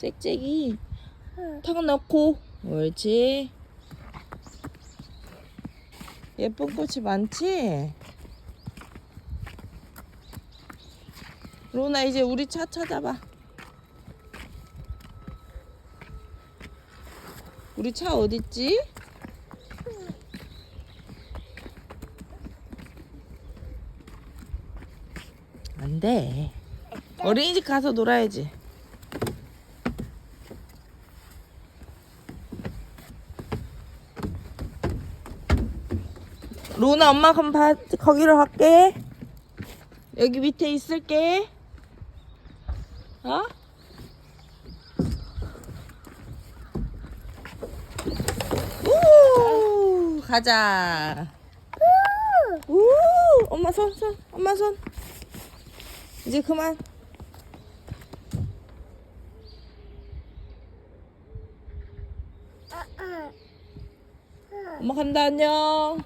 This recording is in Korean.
짹짹이. 턱 넣고. 옳지. 예쁜 꽃이 많지? 로나 이제 우리 차 찾아봐. 우리 차 어딨지? 안돼. 어린이집 가서 놀아야지 로나 엄마 그럼 봐, 거기로 갈게. 여기 밑에 있을게. 어? 우! 가자. 우! 엄마 손 손 엄마 손. 이제 그만. 엄마 간다 안녕